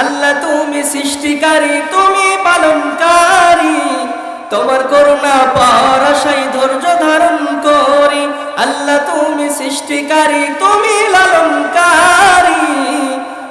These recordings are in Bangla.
আল্লাহ তুমি সৃষ্টিকারী, তুমি পালনকারী। তোমার করুণা পাওয়ার আশাই ধৈর্য ধারণ করি। আল্লাহ তুমি সৃষ্টিকারী, তুমি লালনকারী।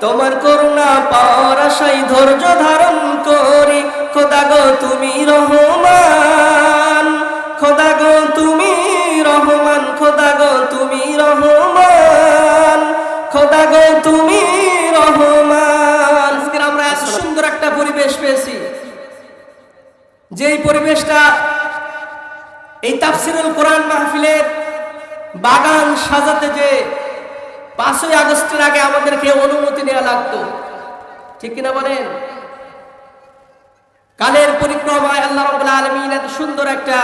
তোমার করুণা পাওয়ার আশাই ধৈর্য ধারণ করি। খোদা গো, তুমি রহমান। খোদা গো, তুমি রহমান। খোদা গো, তুমি রহমান। খোদা গো, তুমি যেই পরিবেশটা এই তাফসিরুল কোরআন মাহফিলের বাগান সাজাতে যে পাঁচই আগস্টের আগে আমাদেরকে অনুমতি নেওয়া লাগতো, ঠিক কিনা বলেন? কালের পরিক্রমায় আল্লাহ রাব্বুল আলামিন এত সুন্দর একটা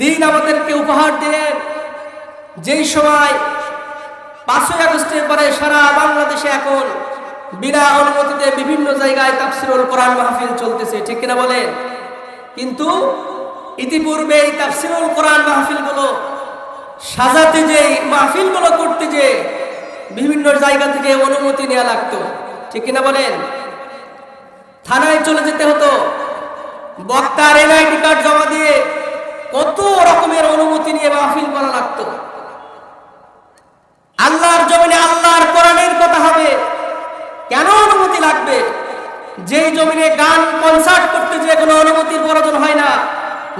দিন আমাদেরকে উপহার দিলেন। যেই সময় পাঁচই আগস্টের পরে সারা বাংলাদেশে এখন বিনা অনুমতিতে বিভিন্ন জায়গায় তাফসিরুল কোরআন মাহফিল চলতেছে, ঠিক কিনা বলেন? কিন্তু ইতিপূর্বে এই তাফসিরুল কোরআন মাহফিলগুলো, সাজাতে যে মাহফিলগুলো করতে যে বিভিন্ন জায়গা থেকে অনুমতি নেওয়া লাগতো, ঠিক কিনা বলেন? থানায় চলে যেতে হতো বক্তার এনআইডি কার্ড জমা দিয়ে কত রকমের অনুমতি নিয়ে মাহফিল করা লাগতো। আল্লাহর জমিনে আল্লাহর কোরআনের কথা হবে। কেন অনুমতি লাগবে? যেই জমিনে গান কনসার্ট করতে যে কোনো অনুমতির প্রয়োজন হয় না,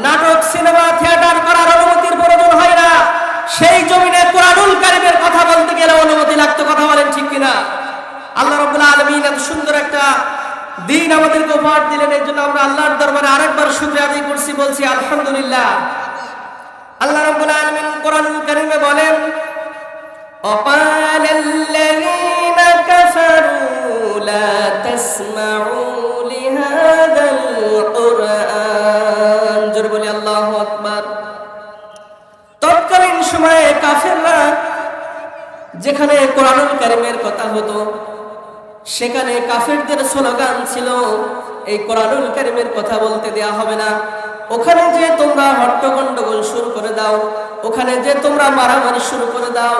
নাটক, সিনেমা থিয়েটার করার অনুমতির প্রয়োজন হয় না, সেই জমিনে কোরআনুল কারিমের কথা বলতে গেলে অনুমতি লাগতো কথা বলেন ঠিক কিনা? আল্লাহ রবুল্লা আলমিন এত সুন্দর একটা দিন আমাদেরকে উপহার দিলেন, এর জন্য আমরা আল্লাহর দরবারে আরেকবার শুক্রিয়া আদায় করছি, বলছি আলহামদুলিল্লাহ। আল্লাহ রবুল্লা আলমিন কোরআনুল কারিমে বলেন, অপাল لا تسمعوا لهذا القرآن জোরে বলি আল্লাহু আকবার তৎকালীন সময়ে কাফেররা যেখানে কোরআনুল কারিমের কথা হতো সেখানে কাফেরদের স্লোগান ছিল এই কোরআনুল কারিমের কথা বলতে দেয়া হবে না ওখানে যে তোমরা হট্টগন্ডগোল শুরু করে দাও ওখানে যে তোমরা মারামারি শুরু করে দাও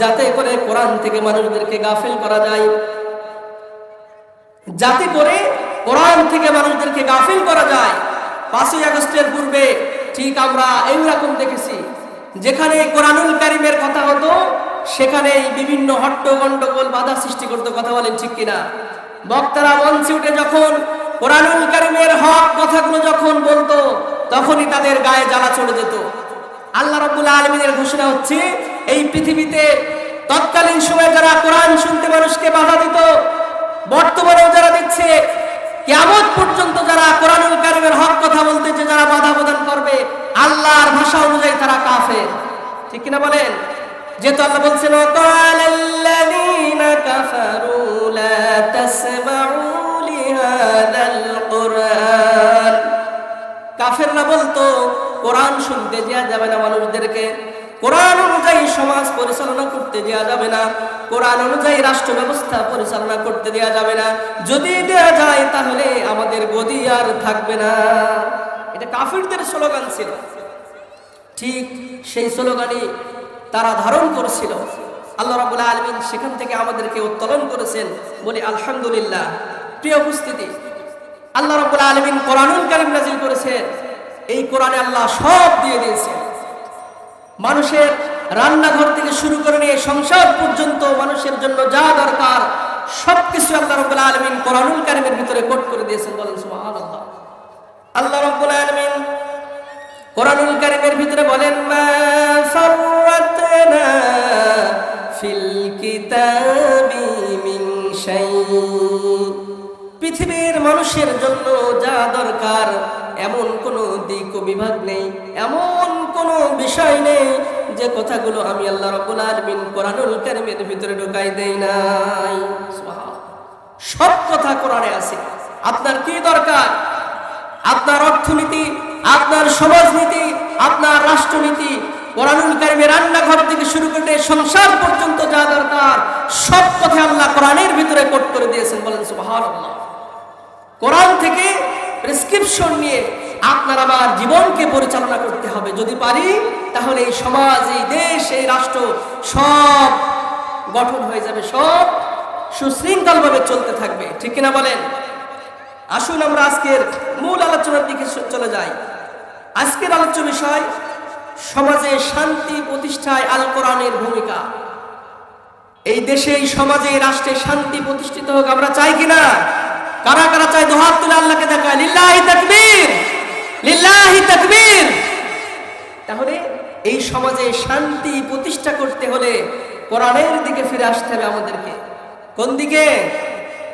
যাতে করে কোরআন থেকে মানুষদেরকে গাফিল করা যায় যাতে করে কোরআন থেকে মানুষদেরকে গাফিল করা যায়। পাঁচই আগস্টের পূর্বে ঠিক আমরা এইরকম দেখেছি। যেখানে কোরআনুল কারিমের কথা হতো সেখানে বিভিন্ন হট্ট গন্ডগোল বাধা সৃষ্টি করতে, কথা বলেন ঠিক কিনা? বক্তারা মঞ্চে উঠে যখন কোরআনুল কারিমের হক কথাগুলো যখন বলতো, তখনই তাদের গায়ে জ্বালা চলে যেত। আল্লাহ রাব্বুল আলমিনের ঘোষণা হচ্ছে, এই পৃথিবীতে তৎকালীন সময়ে যারা কোরআন শুনতে মানুষকে বাধা দিত রয়েছে কেমন পর্যন্ত যারা কোরআন কারিমের হক কথা বলতেছে, যারা বাধা প্রদান করবে, আল্লাহর ভাষা অনুযায়ী তারা কাফের। ঠিক কিনা বলেন? যে তো আল্লাহ বলছেন কাফেররা বলতো, কোরআন শুনতে দেওয়া যাবে না মানুষদেরকে। কোরআন অনুযায়ী সমাজ পরিচালনা করতে দেওয়া যাবে না। কোরআন অনুযায়ী রাষ্ট্র ব্যবস্থা পরিচালনা করতে দেওয়া যাবে না। যদি দেওয়া যায় তাহলে আমাদের গদি আর থাকবে না। এটা কাফিরদের স্লোগান ছিল। ঠিক সেই স্লোগানই তারা ধারণ করেছিল। আল্লাহ রাবুল আলমিন সেখান থেকে আমাদেরকে উত্তোলন করেছেন। বলি, আলহামদুলিল্লাহ। প্রিয় উপস্থিতি, আল্লাহ রাবুল আলমিন কোরআনুল কারিম নাজিল করেছেন। এই কোরআনে আল্লাহ সব দিয়ে দিয়েছেন। মানুষের রান্নাঘর থেকে শুরু করে নিয়ে সংসার পর্যন্ত মানুষের জন্য যা দরকার, সবকিছু আল্লাহ রাবুল আলমিন কোরআনুল কারিমের ভিতরে কোট করে দিয়েছেন। বলেন সুবহানাল্লাহ। আল্লাহ রাব্বুল আলামিন কোরআনুল কারীমের ভিতরে বলেন ফিল কিতাবি মিন পৃথিবীর মানুষের জন্য যা দরকার এমন কোনো দিক বিভাগ নেই, এমন কোনো বিষয় নেই যে কথাগুলো আমি আল্লাহ রাব্বুল আলামিন কোরআনুল কারীমের ভিতরে ঢুকাই দেই নাই। সব কথা কোরআনে আছে। আপনার কি দরকার? আপনার অর্থনীতি, আপনার সমাজনীতি, আপনার রাষ্ট্রনীতি, কোরআনুল কারিমের রান্নাঘর থেকে শুরু করে সংসার পর্যন্ত যা দরকার, সব কথা আল্লাহ কোরআনের ভিতরে কোট করে দিয়েছেন বলেন সুবহানাল্লাহ। কোরআন থেকে প্রেসক্রিপশন নিয়ে আপনার আমার জীবনকে পরিচালনা করতে হবে। যদি পারি, তাহলে এই সমাজ, এই দেশ, এই রাষ্ট্র সব গঠন হয়ে যাবে, সব সুশৃঙ্খলভাবে চলতে থাকবে। ঠিক কিনা বলেন? আসুন আমরা আজকের মূল আলোচনার দিকে চলে যাই। আজকের আলোচ্য বিষয়, সমাজে শান্তি প্রতিষ্ঠায় আল কোরআনের ভূমিকা। এই দেশে এই সমাজে, রাষ্ট্রে শান্তি প্রতিষ্ঠিত হোক, আমরা চাই কিনা? কারা কারা চাই দোহাত তুলে আল্লাহকে দেখায়? লিল্লাহি তাকবীর। লিল্লাহি তাকবীর। তাহলে এই সমাজে শান্তি প্রতিষ্ঠা করতে হলে কোরআনের দিকে ফিরে আসতে হবে আমাদেরকে। কোন দিকে?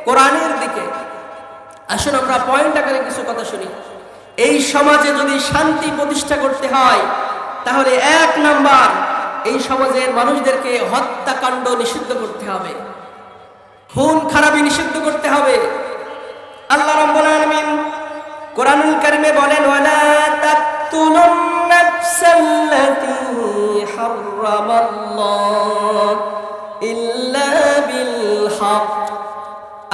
কোরআনের দিকে। আসুন আমরা পয়েন্ট আকারে কিছু কথা শুনি। এই সমাজে যদি শান্তি প্রতিষ্ঠা করতে হয়, তাহলে এক নাম্বার এই সমাজের মানুষদেরকে হত্যাকাণ্ড নিষিদ্ধ করতে হবে। খুন, খারাপি নিষিদ্ধ করতে হবে। আল্লাহ রাব্বুল আলামিন কোরআনুল কারিমে বলেন, ওয়ালা তাকতুলুন নাফসাল্লাতী হারামাল্লাহ ইল্লা বিল হক।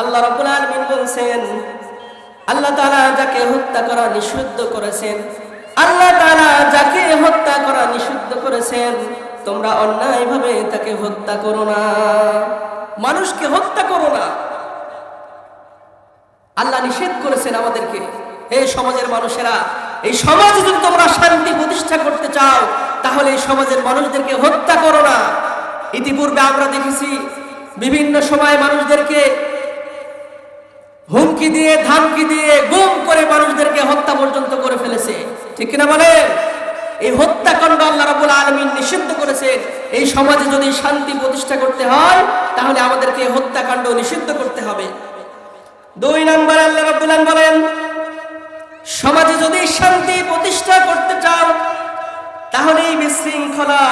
আল্লাহ রাব্বুল আলামিন বলছেন, আল্লাহ তাআলা যাকে হত্যা করা নিষিদ্ধ করেছেন, আল্লাহ তাআলা যাকে হত্যা করা নিষিদ্ধ করেছেন, তোমরা অন্যায়ভাবে তাকে হত্যা করো না। মানুষকে হত্যা করো না। আল্লাহ নিষেধ করেছেন আমাদেরকে, হে সমাজের মানুষেরা, এই সমাজে যদি তোমরা শান্তি প্রতিষ্ঠা করতে চাও, তাহলে এই সমাজের মানুষদেরকে হত্যা করো না। ইতিপূর্বে আমরা দেখেছি বিভিন্ন সময় মানুষদেরকে হুমকি দিয়ে, ধামকি দিয়ে, গুম করে মানুষদেরকে হত্যা পর্যন্ত করে ফেলেছে। ঠিক কিনা বলে এই হত্যাকাণ্ড আল্লাহ রাবুল আলমিন নিষিদ্ধ করেছে এই সমাজে যদি শান্তি প্রতিষ্ঠা করতে হয়, তাহলে আমাদেরকে হত্যাকাণ্ড নিষিদ্ধ করতে হবে। দুই নম্বর আল্লাহ রাব্বুল বলেন, সমাজে যদি শান্তি প্রতিষ্ঠা করতে চাও, তাহলে এই বিশৃঙ্খলা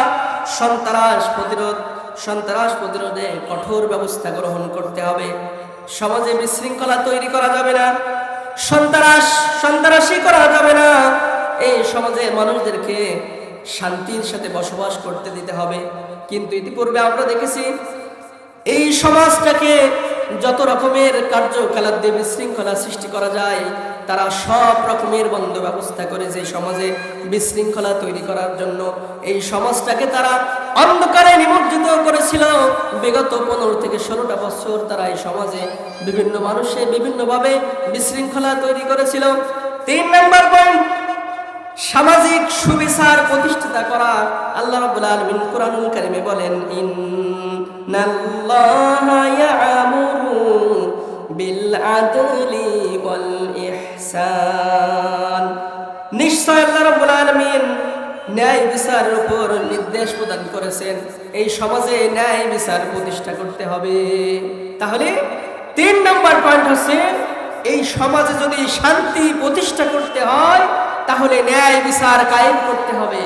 সন্ত্রাস প্রতিরোধ, সন্ত্রাস প্রতিরোধে কঠোর ব্যবস্থা গ্রহণ করতে হবে। সমাজে বিশৃঙ্খলা তৈরি করা যাবে না, সন্ত্রাস, সন্ত্রাসী করা যাবে না। এই সমাজে মানুষদেরকে শান্তির সাথে বসবাস করতে দিতে হবে। কিন্তু ইতিপূর্বে আমরা দেখেছি, এই সমাজটাকে যত রকমের কার্যকলাপ দিয়ে বিশৃঙ্খলা সৃষ্টি করা যায়, তারা সব রকমের বন্ধ ব্যবস্থা করে যে সমাজে বিশৃঙ্খলা তৈরি করার জন্য। এই সমাজটাকে তারা অন্ধকারে নিমজ্জিত করেছিল। বিগত পনেরো থেকে ষোলোটা বছর তারা এই সমাজে বিভিন্ন মানুষে বিভিন্নভাবে বিশৃঙ্খলা তৈরি করেছিল। তিন নম্বর পয়েন্ট সামাজিক সুবিচার প্রতিষ্ঠিতা করা আল্লাহ রাব্বুল আলামিন কোরআনুল কারিমে বলেন, ইন্নাল্লাহা ইয়ামুরু বিল আদলি ওয়াল ইহসান নিশ্চয় আল্লাহ রাব্বুল আলামিন ন্যায় বিচারের উপর নির্দেশ প্রদান করেছেন। এই সমাজে ন্যায় বিচার প্রতিষ্ঠা করতে হবে। তাহলে তিন নম্বর পয়েন্ট হচ্ছে, এই সমাজে যদি শান্তি প্রতিষ্ঠা করতে হয় তাহলে ন্যায় বিচার কায়েম করতে হবে।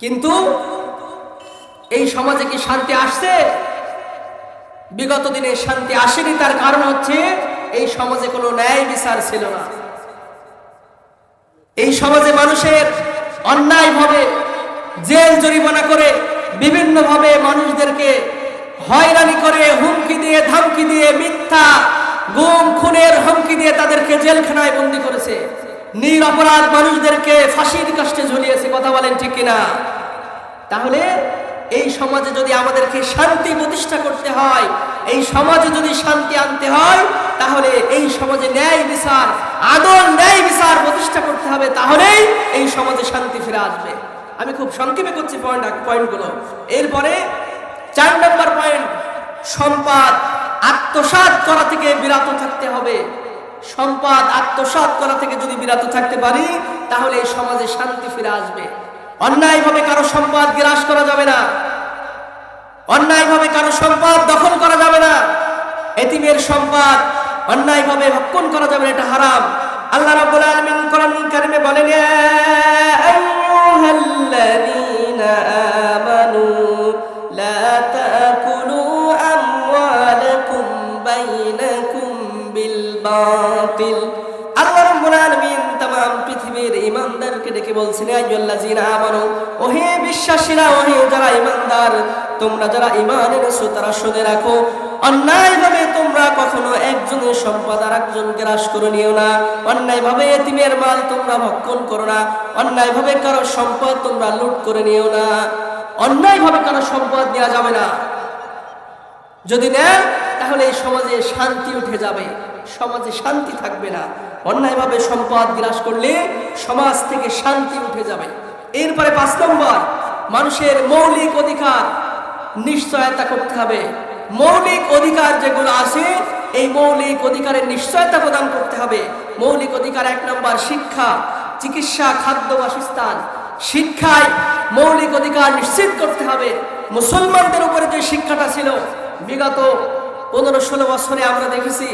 কিন্তু এই সমাজে কি শান্তি আসছে? বিগত দিনে শান্তি আসেনি, তার কারণ হচ্ছে এই সমাজে কোনো ন্যায় বিচার ছিল না। এই সমাজে মানুষের অন্যায়ভাবে জেল জরিমানা করে বিভিন্নভাবে মানুষদেরকে হয়রানি করে, হুমকি দিয়ে, ধমকি দিয়ে, মিথ্যা, গুম, খুনের হুমকি দিয়ে তাদেরকে জেলখানায় বন্দি করেছে। নিরপরাধ মানুষদেরকে ফাঁসির কষ্টে ঝুলিয়েছে, কথা বলেন ঠিক কিনা? তাহলে এই সমাজে যদি আমাদেরকে শান্তি প্রতিষ্ঠা করতে হয়, এই সমাজে যদি শান্তি আনতে হয়, তাহলে এই সমাজে ন্যায় বিচার আদল ন্যায় বিচার প্রতিষ্ঠা করতে হবে, তাহলেই এই সমাজে শান্তি ফিরে আসবে। আমি খুব সংক্ষেপে করছি পয়েন্ট পয়েন্টগুলো এরপরে চার নম্বর পয়েন্ট সম্পদ, আত্মসাৎ করা থেকে বিরত থাকতে হবে। সম্পদ, আত্মসাৎ করা থেকে যদি বিরত থাকতে পারি, তাহলে এই সমাজে শান্তি ফিরে আসবে। অন্যায়ভাবে কারও সম্পদ গ্রাস করা যাবে না। অন্যায়ভাবে কারও সম্পদ দখল করা যাবে না। এতিমের সম্পদ অন্যায়ভাবে ভক্ষণ করা যাবে না, এটা হারাম। আল্লাহ রাব্বুল আলামিন কোরআন কারিমে বলেন, ইয়া পৃথিবীর ঈমানদারকে ডেকে বলছেন ওহে বিশ্বাসীরা, ওহে যারা ঈমানদার তোমরা যারা ঈমান এনেছো, তারা শুনে রাখো। অন্যায়ভাবে তোমরা কখনো একজনের সম্পদ আর একজন গ্রাস করে নিও না। অন্যায়ভাবে এতিমের মাল তোমরা ভক্ষণ করো না। অন্যায়ভাবে কারও সম্পদ তোমরা লুট করে নিও না। অন্যায়ভাবে কারও সম্পদ নেওয়া যাবে না। যদি নেন তাহলে এই সমাজে শান্তি উঠে যাবে। সমাজে শান্তি থাকবে না। অন্যায়ভাবে সম্পদ গ্রাস করলে সমাজ থেকে শান্তি উঠে যাবে। এরপরে পাঁচ নম্বর, মানুষের মৌলিক অধিকার নিশ্চয়তা করতে হবে। মৌলিক অধিকার যেগুলো আছে, এই মৌলিক অধিকারের নিশ্চয়তা প্রদান করতে হবে। মৌলিক অধিকার এক নম্বর, শিক্ষা, চিকিৎসা, খাদ্য, বাসস্থান। শিক্ষায় মৌলিক অধিকার নিশ্চিত করতে হবে। মুসলমানদের উপরে যে শিক্ষাটা ছিল, বিগত পনেরো ষোলো বছরে আমরা দেখেছি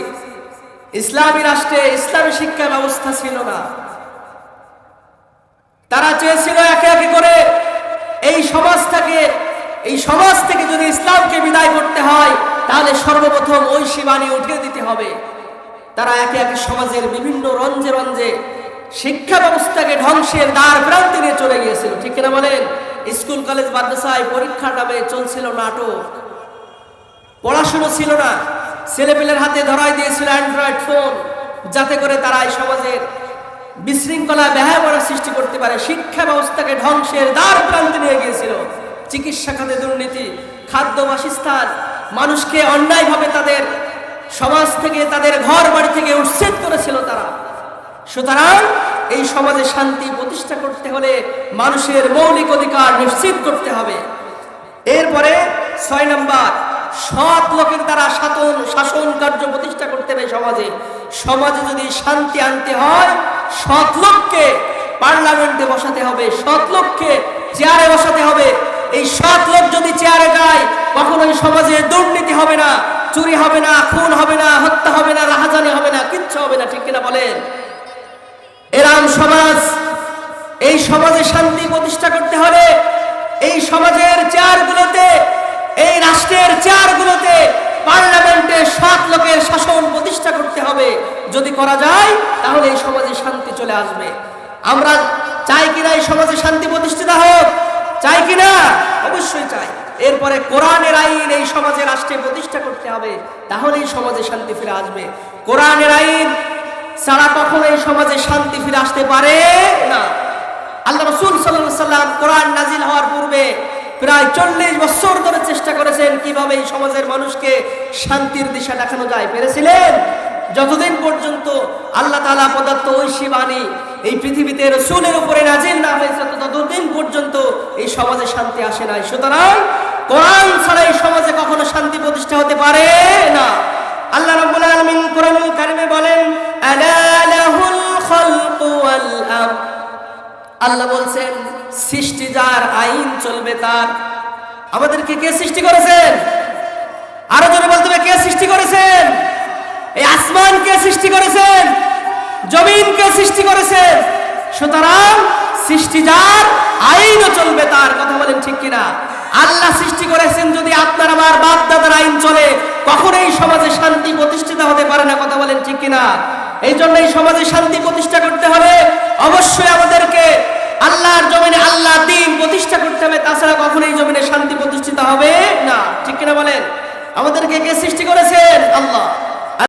ইসলামী রাষ্ট্রে ইসলামী শিক্ষা ব্যবস্থা ছিল না। তারা চেয়েছিল একে একে করে এই সমাজটাকে এই সমাজ থেকে যদি ইসলামকে বিদায় করতে হয়, তাহলে সর্বপ্রথম ওই শিবানী উঠিয়ে দিতে হবে। তারা একে একে সমাজের বিভিন্ন রঞ্জে রঞ্জে শিক্ষা ব্যবস্থাকে ধ্বংসের দ্বার প্রান্তে নিয়ে চলে গিয়েছিল। ঠিক কিনা বলেন? স্কুল, কলেজ, মাদ্রাসায় পরীক্ষার নামে চলছিল নাটক। পড়াশুনো ছিল না। ছেলেপেলের হাতে ধরাই দিয়েছিল অ্যান্ড্রয়েড ফোন, যাতে করে তারা এই সমাজের বিশৃঙ্খলা ব্যবহার সৃষ্টি করতে পারে। শিক্ষা ব্যবস্থাকে ধ্বংসের দ্বার প্রান্তে নিয়ে গিয়েছিল। চিকিৎসা খাতে দুর্নীতি, খাদ্য বাসস্থান, মানুষকে অন্যায়ভাবে তাদের সমাজ থেকে, তাদের ঘর বাড়ি থেকে উচ্ছেদ করেছিল তারা। সুতরাং এই সমাজে শান্তি প্রতিষ্ঠা করতে হলে মানুষের মৌলিক অধিকার নিশ্চিত করতে হবে। এরপরে ছয় নম্বর সৎ লোকের দ্বারা শাসন শাসন কার্য প্রতিষ্ঠা করতে হবে সমাজে। সমাজে যদি শান্তি আনতে হয়, সৎ লোককে পার্লামেন্টে বসাতে হবে, সৎ লোককে চেয়ারে বসাতে হবে। এই সৎ লোক যদি চেয়ারে যায়, কখনোই সমাজে দুর্নীতি হবে না, চুরি হবে না, খুন হবে না, হত্যা হবে না, রাহাজানি হবে না, কিচ্ছু হবে না, ঠিক কিনা বলেন? এরাম সমাজ, এই সমাজে শান্তি প্রতিষ্ঠা করতে হলে এই সমাজের চেয়ারগুলোতে এই রাষ্ট্রের চেয়ারগুলোতে পার্লামেন্টে সাত লোকের শাসন প্রতিষ্ঠা করতে হবে। যদি করা যায়, তাহলে এই সমাজে শান্তি চলে আসবে। আমরা চাই কিনা এই সমাজে শান্তি প্রতিষ্ঠিত হোক? চাই কিনা? অবশ্যই চাই। এরপরে কোরআনের আইন এই সমাজে রাষ্ট্রে প্রতিষ্ঠা করতে হবে, তাহলেই সমাজে শান্তি ফিরে আসবে। কোরআনের আইন ছাড়া কখনো এই সমাজে শান্তি ফিরে আসতে পারে না। আল্লাহ রসুল সাল্লাম কোরআন নাজিল হওয়ার পূর্বে প্রায় চল্লিশ বছর ধরে চেষ্টা করেছেন কীভাবে এই সমাজের মানুষকে শান্তির দিশা দেখানো যায়। পেরেছিলেন? যতদিন পর্যন্ত আল্লাহ তালা পদার্থ ঐশী বাণী এই পৃথিবীতে রসুলের উপরে নাজিল না হয়েছে, ততদিন পর্যন্ত এই সমাজে শান্তি আসে নাই। সুতরাং কোরআন ছাড়া এই সমাজে কখনো শান্তি প্রতিষ্ঠা হতে পারে না। আল্লাহ রাব্বুল আলামিন কোরআনুল কারিমে বলেন, আলা লাহুল খালকু ওয়াল আমর আল্লাহ বলছেন সৃষ্টি যার আইন চলবে তার। আমাদেরকে কে সৃষ্টি করেছেন আরও জোরে বলতে হবে, কে সৃষ্টি করেছেন এই আসমান কে সৃষ্টি করেছেন জমিন কে সৃষ্টি করেছেন সুতরাং সৃষ্টি যার আইনও চলবে তার, কথা বলেন ঠিক কিনা? আল্লাহ সৃষ্টি করেছেন যদি আপনার আমার বাপ দাদার আইন চলে, কখনোই সমাজে শান্তি প্রতিষ্ঠিত হতে পারে না, কথা বলেন ঠিক কিনা? এই জন্য এই সমাজে শান্তি প্রতিষ্ঠা করতে হলে অবশ্যই আমাদেরকে আল্লাহর জমিনে আল্লাহ দিন প্রতিষ্ঠা করতে হবে, তাছাড়া কখনোই জমিনে শান্তি প্রতিষ্ঠিত হবে না। ঠিক কিনা বলেন? আমাদেরকে কে সৃষ্টি করেছেন? আল্লাহ।